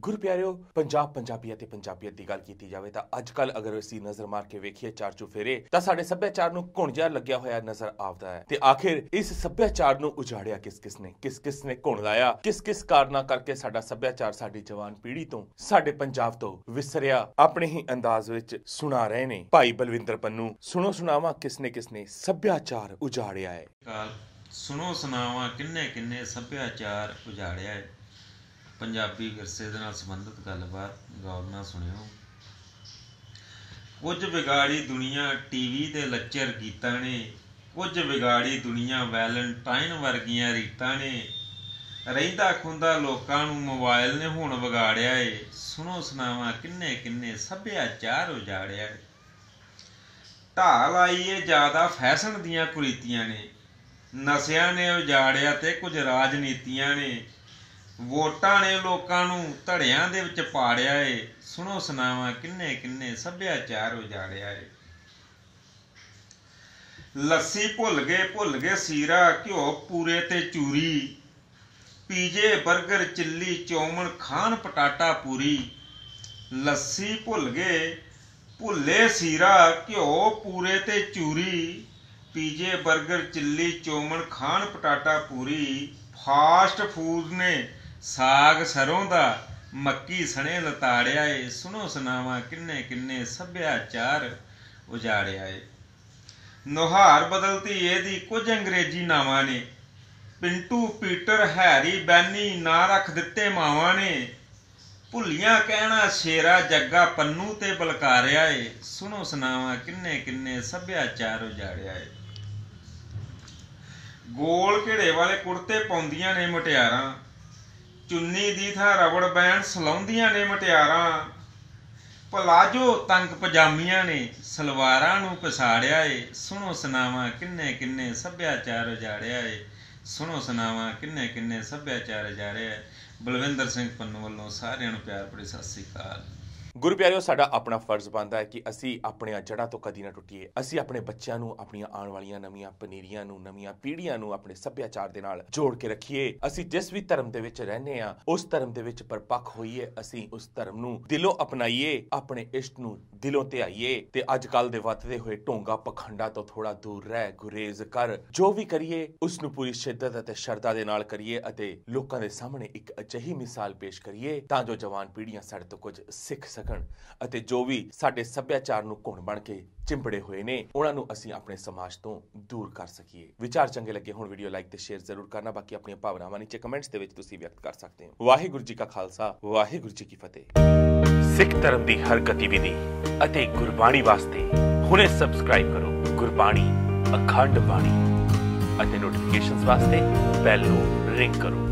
ਗੁਰੂ ਪਿਆਰਿਓ ਪੰਜਾਬ ਪੰਜਾਬੀ ਅਤੇ ਪੰਜਾਬੀਅਤ ਦੀ ਗੱਲ ਕੀਤੀ ਜਾਵੇ ਤਾਂ ਅੱਜ ਕੱਲ ਅਗਰ ਅਸੀਂ ਨਜ਼ਰ ਮਾਰ ਕੇ ਵੇਖੀਏ ਚਾਰ ਚੁਫੇਰੇ ਤਾਂ ਸਾਡੇ ਸੱਭਿਆਚਾਰ ਨੂੰ ਘੁਣ ਲੱਗਿਆ ਹੋਇਆ ਨਜ਼ਰ ਆਉਂਦਾ ਹੈ। ਤੇ ਆਖਿਰ ਇਸ ਸੱਭਿਆਚਾਰ ਨੂੰ ਉਜਾੜਿਆ ਕਿਸ ਕਿਸ ਨੇ? ਕਿਸ ਕਿਸ ਨੇ ਘੁਣ ਲਾਇਆ? ਕਿਸ ਕਿਸ ਕਾਰਨਾਂ ਕਰਕੇ ਸਾਡਾ ਸੱਭਿਆਚਾਰ ਸਾਡੀ ਜਵਾਨ ਪੀੜ੍ਹੀ ਤੋਂ, ਸਾਡੇ ਪੰਜਾਬ ਤੋਂ ਵਿਸਰਿਆ? ਆਪਣੇ ਹੀ ਅੰਦਾਜ਼ ਵਿੱਚ ਸੁਣਾ ਰਹੇ ਨੇ ਭਾਈ ਬਲਵਿੰਦਰ ਪੰਨੂ। ਸੁਣੋ ਸੁਣਾਵਾ ਕਿਸ ਨੇ ਕਿਸ ਨੇ ਸੱਭਿਆਚਾਰ ਉਜਾੜਿਆ ਹੈ। ਸੁਣੋ ਸੁਣਾਵਾਂ ਕਿੰਨੇ ਕਿੰਨੇ ਸੱਭਿਆਚਾਰ ਉਜਾੜਿਆ ਹੈ। ਪੰਜਾਬੀ ਵਿਰਸੇ ਦੇ ਨਾਲ ਸੰਬੰਧਿਤ ਗੱਲਬਾਤ, ਗੌਰ ਨਾਲ ਸੁਣਿਓ। ਕੁਝ ਵਿਗਾੜੀ ਦੁਨੀਆ ਟੀਵੀ ਤੇ ਲੱਚਰ ਗੀਤਾਂ ਨੇ, ਕੁਝ ਵਿਗਾੜੀ ਦੁਨੀਆ ਵੈਲੈਂਟਾਈਨ ਵਰਗੀਆਂ ਰੀਤਾਂ ਨੇ। ਰਹਿੰਦਾ ਖੁੰਦਾ ਲੋਕਾਂ ਨੂੰ ਮੋਬਾਈਲ ਨੇ ਹੁਣ ਵਿਗਾੜਿਆ ਏ। ਸੁਣੋ ਸੁਣਾਵਾਂ ਕਿੰਨੇ ਕਿੰਨੇ ਸੱਭਿਆਚਾਰ ਉਜਾੜਿਆ ਏ। ਢਾਲ ਆਈਏ ਜ਼ਿਆਦਾ ਫੈਸ਼ਨ ਦੀਆਂ ਕੁਰੀਤੀਆਂ ਨੇ। ਨਸ਼ਿਆਂ ਨੇ ਉਜਾੜਿਆ ਤੇ ਕੁਝ ਰਾਜਨੀਤੀਆਂ ਨੇ। ਵੋਟਾਂ ਨੇ ਲੋਕਾਂ ਨੂੰ ਧੜਿਆਂ ਦੇ ਵਿੱਚ ਪਾੜਿਆ ਏ। ਸੁਣੋ ਸੁਣਾਵਾਂ, ਕਿੰਨੇ ਕਿੰਨੇ ਸੱਭਿਆਚਾਰ ਉਜਾੜਿਆ ਏ। ਲੱਸੀ ਭੁੱਲ ਗਏ ਭੁੱਲ ਗਏ ਸੀਰਾ, ਘਿਓ ਪੂਰੇ ਤੇ ਚੂਰੀ। ਪੀਜੇ 버ਗਰ ਚਿੱਲੀ, ਚੌਮਣ ਖਾਨ ਪਟਾਟਾ ਪੂਰੀ। ਲੱਸੀ ਭੁੱਲ ਗਏ, ਭੁੱਲੇ ਸੀਰਾ, ਘਿਓ ਪੂਰੇ ਤੇ ਚੂਰੀ। ਪੀਜੇ 버ਗਰ ਚਿੱਲੀ, ਚੌਮਣ ਖਾਨ ਪਟਾਟਾ ਪੂਰੀ। ਫਾਸਟ ਫੂਡ ਨੇ ਸਾਗ ਸਰੋਂ ਦਾ ਮੱਕੀ ਸਣੇ ਲਤਾੜਿਆ ਏ ਸੁਣੋ ਸੁਨਾਵਾ ਕਿੰਨੇ ਕਿੰਨੇ ਸੱਭਿਆਚਾਰ ਉਜਾੜਿਆ ਏ ਨੁਹਾਰ ਬਦਲਤੀ ਇਹਦੀ ਕੁਝ ਅੰਗਰੇਜ਼ੀ ਨਾਵਾਂ ਨੇ। ਪਿੰਟੂ ਪੀਟਰ ਹੈਰੀ ਬੈਨੀ ਨਾਂ ਰੱਖ ਦਿੱਤੇ ਮਾਵਾਂ ਨੇ। ਭੁੱਲੀਆਂ ਕਹਿਣਾ ਸ਼ੇਰਾ ਜੱਗਾ ਪੰਨੂ ਤੇ ਬਲਕਾਰਿਆ ਏ ਸੁਣੋ ਸੁਨਾਵਾ ਕਿੰਨੇ ਕਿੰਨੇ ਸੱਭਿਆਚਾਰ ਉਜਾੜਿਆ ਏ ਗੋਲ ਘੇੜੇ ਵਾਲੇ ਕੁੜਤੇ ਪਾਉਂਦੀਆਂ ਨੇ ਮਟਿਆਰਾਂ। ਚੁੰਨੀ ਦੀ ਥਾਂ ਰਬੜ ਬੈਂਡ ਸਲਾਉਂਦੀਆਂ ਨੇ ਮਟਿਆਰਾਂ। ਪਲਾਜੋ ਤੰਗ ਪਜਾਮੀਆਂ ਨੇ, ਸਲਵਾਰਾਂ ਨੂੰ ਪਸਾੜਿਆ ਏ ਸੁਣੋ ਸੁਨਾਵਾ ਕਿੰਨੇ ਕਿੰਨੇ ਸੱਭਿਆਚਾਰ ਉਜਾੜਿਆ ਏ ਸੁਣੋ ਸੁਨਾਵਾ ਕਿੰਨੇ ਕਿੰਨੇ ਸੱਭਿਆਚਾਰ ਉਜਾੜਿਆ ਏ ਬਲਵਿੰਦਰ ਸਿੰਘ ਪੰਨੂ ਵੱਲੋਂ ਸਾਰਿਆਂ ਨੂੰ ਪਿਆਰ ਭਰੀ ਸਤਿ ਸ੍ਰੀ ਅਕਾਲ। ਗੁਰੂ ਪਿਆਰਿਓ, ਸਾਡਾ ਆਪਣਾ ਫਰਜ਼ ਬਣਦਾ ਹੈ ਕਿ ਅਸੀਂ ਆਪਣੀਆਂ ਜੜ੍ਹਾਂ ਤੋਂ ਕਦੀ ਨਾ ਟੁੱਟੀਏ। ਅਸੀਂ ਆਪਣੇ ਬੱਚਿਆਂ ਨੂੰ, ਆਪਣੀਆਂ ਆਉਣ ਵਾਲੀਆਂ ਨਵੀਆਂ ਪਨੀਰੀਆਂ ਨੂੰ, ਨਵੀਆਂ ਪੀੜ੍ਹੀਆਂ ਨੂੰ ਆਪਣੇ ਸੱਭਿਆਚਾਰ ਦੇ ਨਾਲ ਜੋੜ ਕੇ ਰੱਖੀਏ। ਅਸੀਂ ਜਿਸ ਵੀ ਧਰਮ ਦੇ ਵਿੱਚ ਰਹਿੰਦੇ ਆ ਉਸ ਧਰਮ ਦੇ ਵਿੱਚ ਪਰਪੱਕ ਹੋਈਏ। ਅਸੀਂ ਉਸ ਧਰਮ ਨੂੰ ਦਿਲੋਂ ਅਪਣਾਈਏ, ਆਪਣੇ ਇਸ਼ਟ ਨੂੰ ਦਿਲੋਂ ਧਿਆਈਏ। ਤੇ ਅੱਜ ਕੱਲ ਦੇ ਵੱਧਦੇ ਹੋਏ ਢੋਂਗਾ ਪਖੰਡਾ ਤੋਂ ਥੋੜਾ ਦੂਰ ਰਹਿ, ਗੁਰੇਜ਼ ਕਰ। ਜੋ ਵੀ ਕਰੀਏ, ਉਸ ਨੂੰ ਪੂਰੀ ਸ਼ਿੱਦਤ ਅਤੇ ਸ਼ਰਧਾ ਦੇ ਨਾਲ ਕਰੀਏ ਅਤੇ ਲੋਕਾਂ ਦੇ ਸਾਹਮਣੇ ਇੱਕ ਅਜਿਹੀ ਮਿਸਾਲ ਪੇਸ਼ ਕਰੀਏ ਤਾਂ ਜੋ ਜਵਾਨ ਪੀੜ੍ਹੀਆਂ ਸਾਡੇ ਤੋਂ ਕੁਝ ਸਿੱਖ ਸਕਣ। ਸਕਣ ਅਤੇ ਜੋ ਵੀ ਸਾਡੇ ਸੱਭਿਆਚਾਰ ਨੂੰ ਘੁਣ ਬਣ ਕੇ ਚਿੰਬੜੇ ਹੋਏ ਨੇ, ਉਹਨਾਂ ਨੂੰ ਅਸੀਂ ਆਪਣੇ ਸਮਾਜ ਤੋਂ ਦੂਰ ਕਰ ਸਕੀਏ। ਵਿਚਾਰ ਚੰਗੇ ਲੱਗੇ ਹੁਣ ਵੀਡੀਓ ਲਾਈਕ ਤੇ ਸ਼ੇਅਰ ਜ਼ਰੂਰ ਕਰਨਾ। ਬਾਕੀ ਆਪਣੀਆਂ ਭਾਵਨਾਵਾਂ ਨੀਚੇ ਕਮੈਂਟਸ ਦੇ ਵਿੱਚ ਤੁਸੀਂ ਵਿਅਕਤ ਕਰ ਸਕਦੇ ਹੋ। ਵਾਹਿਗੁਰੂ ਜੀ ਕਾ ਖਾਲਸਾ, ਵਾਹਿਗੁਰੂ ਜੀ ਕੀ ਫਤਿਹ। ਸਿੱਖ ਧਰਮ ਦੀ ਹਰ ਗਤੀਵਿਧੀ ਅਤੇ ਗੁਰਬਾਣੀ ਵਾਸਤੇ ਹੁਣੇ ਸਬਸਕ੍ਰਾਈਬ ਕਰੋ। ਗੁਰਬਾਣੀ, ਅਖੰਡ ਬਾਣੀ ਅਤੇ ਨੋਟੀਫਿਕੇਸ਼ਨਸ ਵਾਸਤੇ ਬੈਲ ਨੂੰ ਰਿੰਗ ਕਰੋ।